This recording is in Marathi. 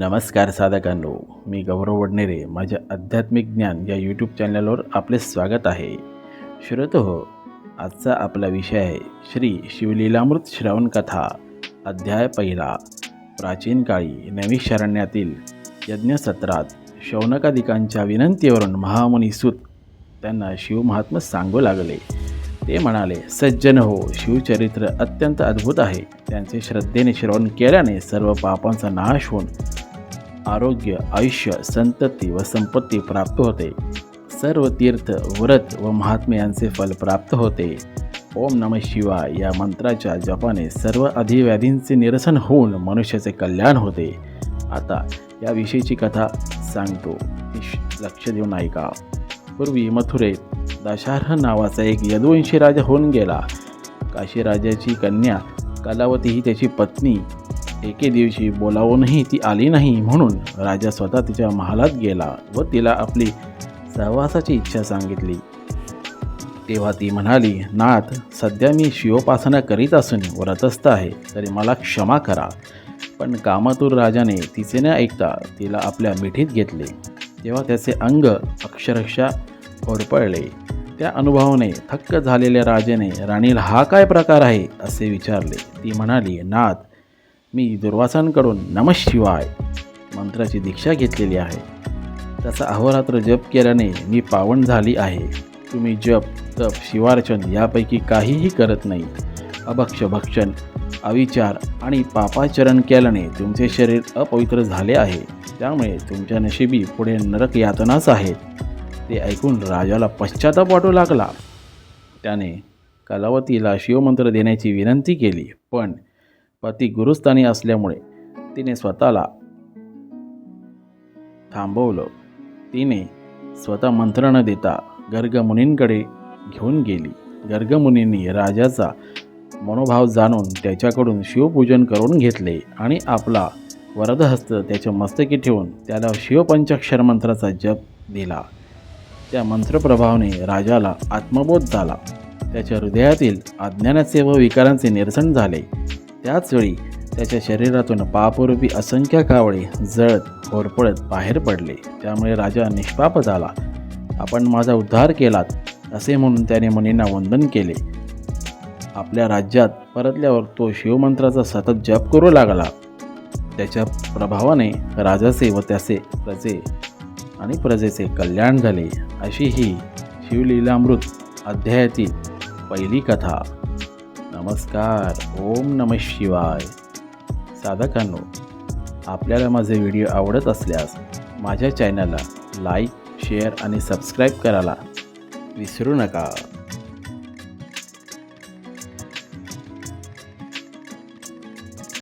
नमस्कार साधकांनो मी गौरव वडनेरे माझ्या आध्यात्मिक ज्ञान या यूट्यूब चॅनलवर आपले स्वागत आहे. श्रोतो हो आजचा आपला विषय आहे श्री शिवलीलामृत श्रवण कथा अध्याय पहिला प्राचीन काळी नवी शरण्यातील यज्ञसत्रात शौनकादिकांच्या विनंतीवरून महामुनी सूत त्यांना शिवमहात्म सांगू लागले. ते म्हणाले सज्जन हो शिवचरित्र अत्यंत अद्भुत आहे. त्यांचे श्रद्धेने श्रवण केल्याने सर्व पापांचा नाश होऊन आरोग्य आयुष्य संतती व संपत्ती प्राप्त होते. सर्व तीर्थ व्रत व महात्मे यांचे फल प्राप्त होते. ओम नम शिवाय या मंत्राच्या जपाने सर्व अधिव्याधींचे निरसन होऊन मनुष्याचे कल्याण होते. आता याविषयीची कथा सांगतो. लक्ष देऊन ऐका. पूर्वी मथुरेत दशार्ह नावाचा एक यदुवंशी राजा होऊन गेला. काशी राजाची कन्या कलावती ही त्याची पत्नी एके दिवशी बोलावूनही ती आली नाही म्हणून राजा स्वतः तिच्या महालात गेला व तिला आपली सहवासाची इच्छा सांगितली. तेव्हा ती म्हणाली नाथ सध्या मी शिवोपासना करीत असून व्रतस्थ आहे तरी मला क्षमा करा. पण कामातूर राजाने तिचे न ऐकता तिला आपल्या मिठीत घेतले. तेव्हा त्याचे अंग अक्षरशः होरपळले त्या अनुभवाने थक्क झालेल्या राजाने राणीला हा काय प्रकार आहे? असे विचारले. ती म्हणाली नाथ मी दुर्वासांकडून नम शिवाय मंत्राची दीक्षा घेतलेली आहे. त्याचा अहोरात्र जप केल्याने मी पावन झाली आहे. तुम्ही जप तप शिवार्चन यापैकी काहीही करत नाही. अभक्ष भक्षण अविचार आणि पापाचरण केल्याने तुमचे शरीर अपवित्र झाले आहे. त्यामुळे तुमच्या नशिबी पुढे नरक यातनाच आहेत ते ऐकून राजाला पश्चाताप वाटू लागला. त्याने कलावतीला शिवमंत्र देण्याची विनंती केली पण पती गुरुस्थानी असल्यामुळे तिने स्वतःला थांबवलं. तिने स्वतः मंत्र न देता गर्गमुनींकडे घेऊन गेली. गर्गमुनींनी राजाचा मनोभाव जाणून त्याच्याकडून शिवपूजन करून घेतले आणि आपला वरदहस्त त्याच्या मस्तकी ठेवून त्याला शिवपंचाक्षर मंत्राचा जप दिला. त्या मंत्रप्रभावाने राजाला आत्मबोध झाला. त्याच्या हृदयातील अज्ञानाचे व विकारांचे निरसन झाले. त्याचवेळी त्याच्या शरीरातून पापरूपी असंख्य कावळे जळत होरपळत बाहेर पडले. त्यामुळे राजा निष्पाप झाला. आपण माझा उद्धार केलात असे म्हणून त्याने मुनींना वंदन केले. आपल्या राज्यात परतल्यावर तो शिवमंत्राचा सतत जप करू लागला. त्याच्या प्रभावाने राजाचे व त्याचे प्रजे आणि प्रजेचे कल्याण झाले. अशी ही शिवलीलामृत अध्यायातील पहिली कथा. नमस्कार ओम नम शिवाय. साधकांनो आपल्याला माझे व्हिडिओ आवडत असल्यास माझ्या चॅनलला लाईक शेअर आणि सबस्क्राईब करायला विसरू नका.